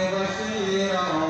श्रीराम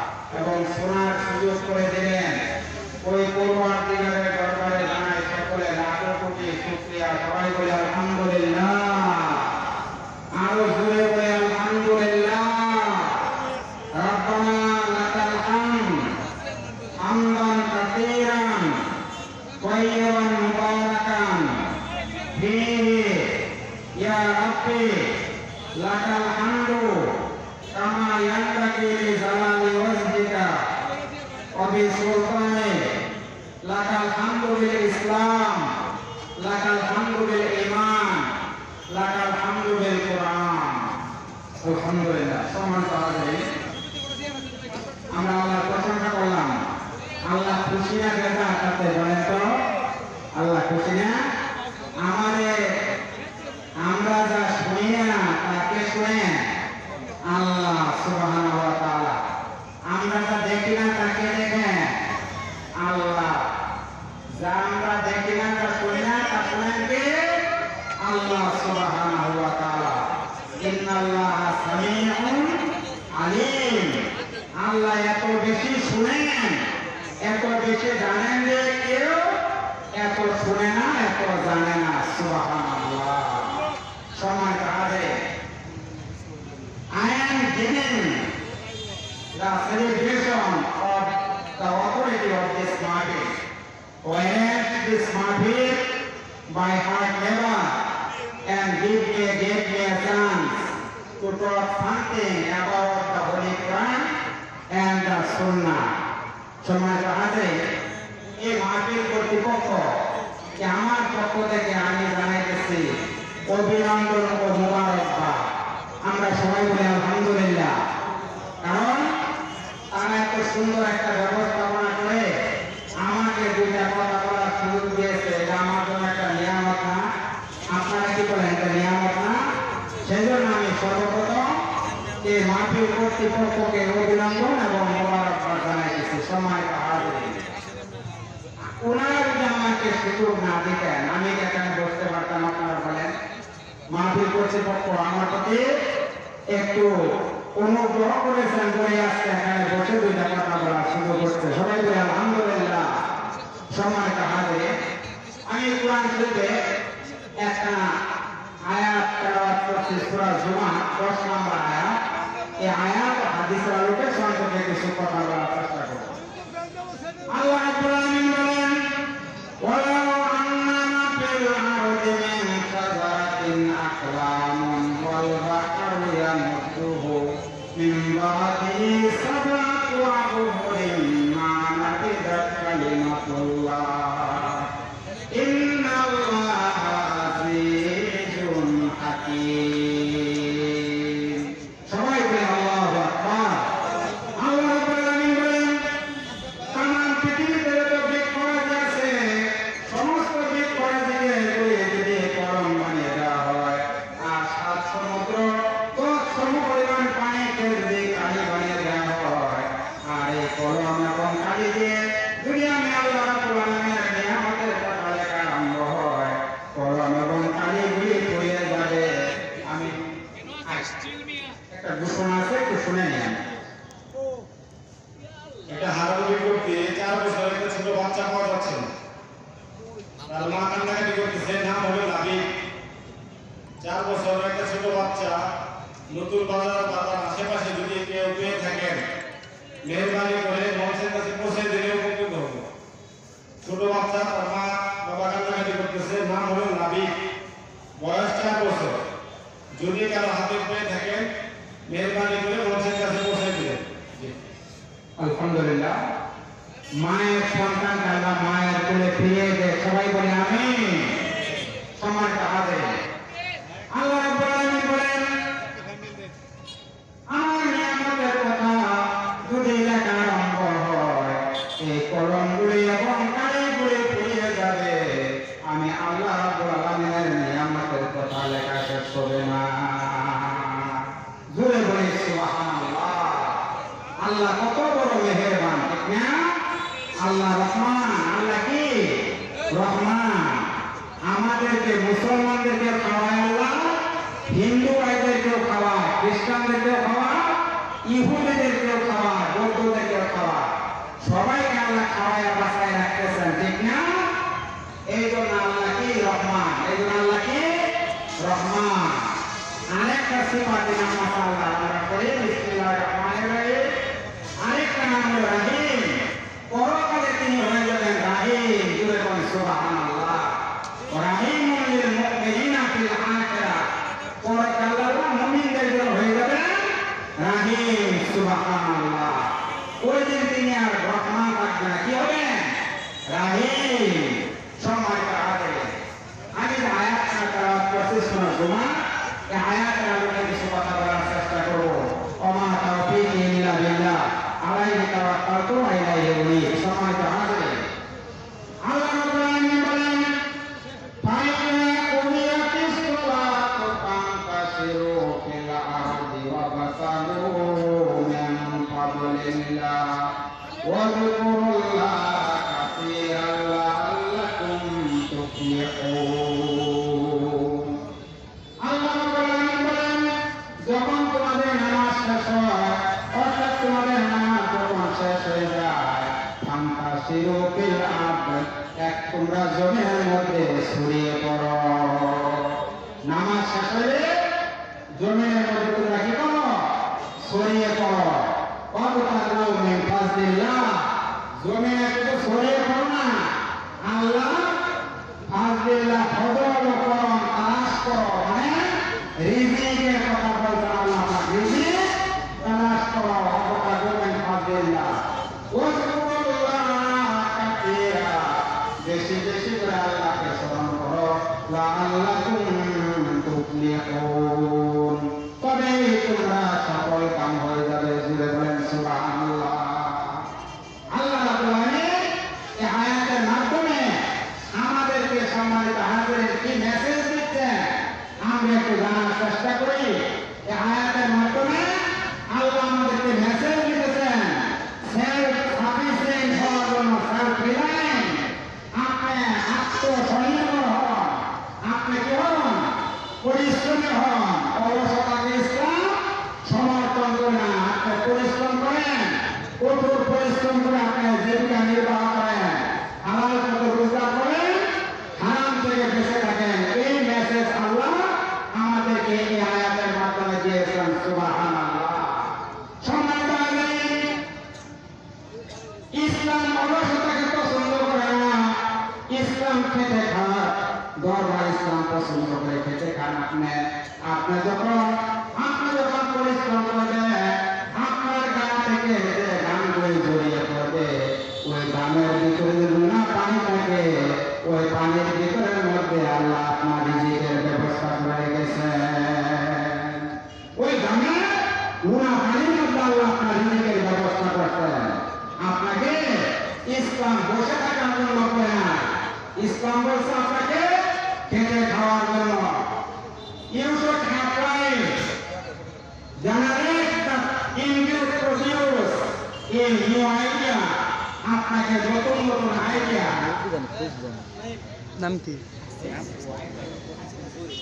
এবং শোনার সুযোগ করে দিলেন ওই পড়ুয়ার দিনে Abi Sol the celebration of the authority of this market. Whereas this market by heart never and give me, give me a chance to talk something about the Holy Quran and the Sunnah. সময় আছে এই মাহফিল কর্তৃপক্ষ যে আমার পক্ষ থেকে আমি জানাইতেছি অভিনন্দন ও মোবারকবাদ আমরা সবাই বলি আলহামদুলিল্লাহ কারণ সুন্দর একটা ব্যবস্থাপনা করে আমাকে দুইটা কথা বলার সুযোগ দিয়েছে, এটা আমার জন্য একটা নিয়ামত না? আপনারা কি বলেন, এটা নিয়ামত না? সেই জন্য আমি সর্বপ্রথম এই মাহফিল কর্তৃপক্ষকে অভিনন্দন এবং মোবারকবাদ জানাইতেছি। সময় ওনারা যদি আমাকে সুযোগ না দিতেন, আমি এখানে বসতে পারতাম, আপনারা বলেন? মাহফিল কর্তৃপক্ষ আমার প্রতি একটু অনুগ্রহ করেছেন বলে আজকে এখানে বসে দুইটা কথা বলার সুযোগ হচ্ছে সবাই বলে, আলহামদুলিল্লাহ, সম্মানিত হাজির। আমি কোরআন শরীফে একটা আয়াত তেলাওয়াত করছি, সূরা জুমা 10 নম্বর আয়াত। এই আয়াত হাদিসের আলোকে সংক্ষেপে কিছু কথা বলার চেষ্টা করব। আল্লাহ Kalima Allah. চার বছর একটা ছোট বাচ্চা। নতুন বাজার বা তার আশেপাশে যদি কেউ পেয়ে থাকেন, মেহরবানি করে মঞ্চের কাছে পৌঁছে দিলে উপকৃত হব ছোট বাচ্চা, তার মা বাবা কান্নাকাটি করতেছে নাম হলো নাবিক। বয়স চার বছর। যদি কারও হাতে পেয়ে থাকেন, মেহরবানি করে মঞ্চের কাছে পৌঁছে দিলেন। আলহামদুলিল্লাহ। মায়ের সন্তান আল্লাহ মায়ের কোলে ফিরিয়ে দেয়। সবাই বলে আমি সমান কাহাদে আল্লাহ রাব্বুল আলামিন বলেন আমার নিয়ামতের কথা যদি লেখা আরম্ভ হয় এই কলমগুলি এবং কালিগুলি ফিরিয়ে যাবে আমি আল্লাহ রাব্বুল আলামিনের নিয়ামতের কথা লেখা শেষ হবে না জুড়ে বলি সুবহানাল্লাহ আল্লাহ কত বড় মেহেরবান, ঠিক না? আল্লাহ রহমান, আল্লাহ কি? রহমান। আমাদেরকে, মুসলমানদেরকে খাওয়ায় আল্লাহ, হিন্দু ভাইদেরকেও খাওয়ায়, খ্রিস্টানদেরকেও খাওয়ায়, ইহুদিদেরকেও খাওয়ায়, বৌদ্ধদেরকেও খাওয়ায়। সবাইকে আল্লাহ খাওয়ায় বাসায় রাখতেছেন, ঠিক না? এই জন্য আল্লাহ কি? রহমান। এই জন্য আল্লাহ কি? রহমান। আরেকটা সিফাতি নাম আল্লাহ আমরা পড়ি বিসমিল্লাহির রহমানির রহিম আরেকটা নাম হলো রাহিম পরকালে তিনি হয়ে যাবেন রাহিম জুড়ে বলেন সুবহানাল্লাহ রাহিমুল লিল মুমিনিনা ফিল আখিরাহ পঁচিশ নম্বর জমা এই আয়াতের আলোকে কিছু কথা বলার চেষ্টা করব অমা তাওফিক ইল্লা বিল্লাহ আলাইহি তাওয়াক্কালতু ওয়া ইলাইহি উনীব সম্মানিত হাজিরিন আল্লাহ রাব্বুল আলামিন বলেন ফাইনা কুমিয়াতিস সালাতু ফান্তাশিরু ফিল আরদি ওয়াবতাগু মিন ফাদলিল্লাহ ওয়াযকুরুল্লাহ কাসীরান লাআল্লাকুম তুফলিহুন আল্লাহ রাব্বুল আলামিন বলেন যখন মধ্যে ছড়িয়ে পড়ো। অবতারু মিন ফাজলিল্লাহ জমিনে শুধু ছড়িয়ে পড়ো না। আল্লাহ ফাজলিল্লাহ ফজল করম তালাশ করো মানে রিজিকের কথা বলছেন আল্লাহ রিজিক, তালাশ করো ওয়াজকুরুল্লাহ কাসীরা বেশি বেশি করে। লাআল্লাকুম তুফলিহুন। তবেই তোমরা ইসলাম পছন্দ করে খেতে খান আপনি আপনি যখন আপনি যখন পরিশ্রম করবেন আপনার গান থেকে যে গানগুলি জড়িয়ে পড়বে, ওই গানের ভিতরে যে না পানি থাকে, ওই পানির ভিতরের মধ্যে আল্লাহ আপনার রিজিকের ব্যবস্থা করে গেছেন ওই গানে গুণা পানির মধ্যে আল্লাহ আপনার রিজিকের ব্যবস্থা করছেন আপনাকে ইসলাম বসে থাকার জন্য করে না ইসলাম বলছে আপনাকে খেতে খাওয়ার জন্য you should have right generate the indue produce a new idea আপনাকে নতুন নতুন আইডিয়া নাম কি?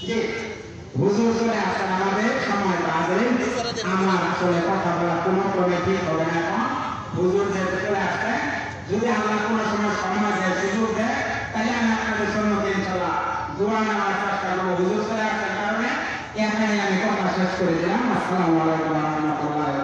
জি হুজুর চলে আসেন আমাদের সময় তাদের আমার আসলে কথা বলা কোনো ক্রমে ঠিক হবে না এখন। হুজুর যেতে চলে আসছেন যদি আল্লাহ কোনো সময় সময় দেয় সুযোগ দেয় তাহলে আমি আপনাদের সম্মুখে ইনশাল্লাহ দোয়া নেওয়ার চেষ্টা করব। হুজুর চলে আসছেন কারণে এখানে আমি কথা শেষ করে দিলাম। আসসালামু আলাইকুম ওয়া রাহমাতুল্লাহি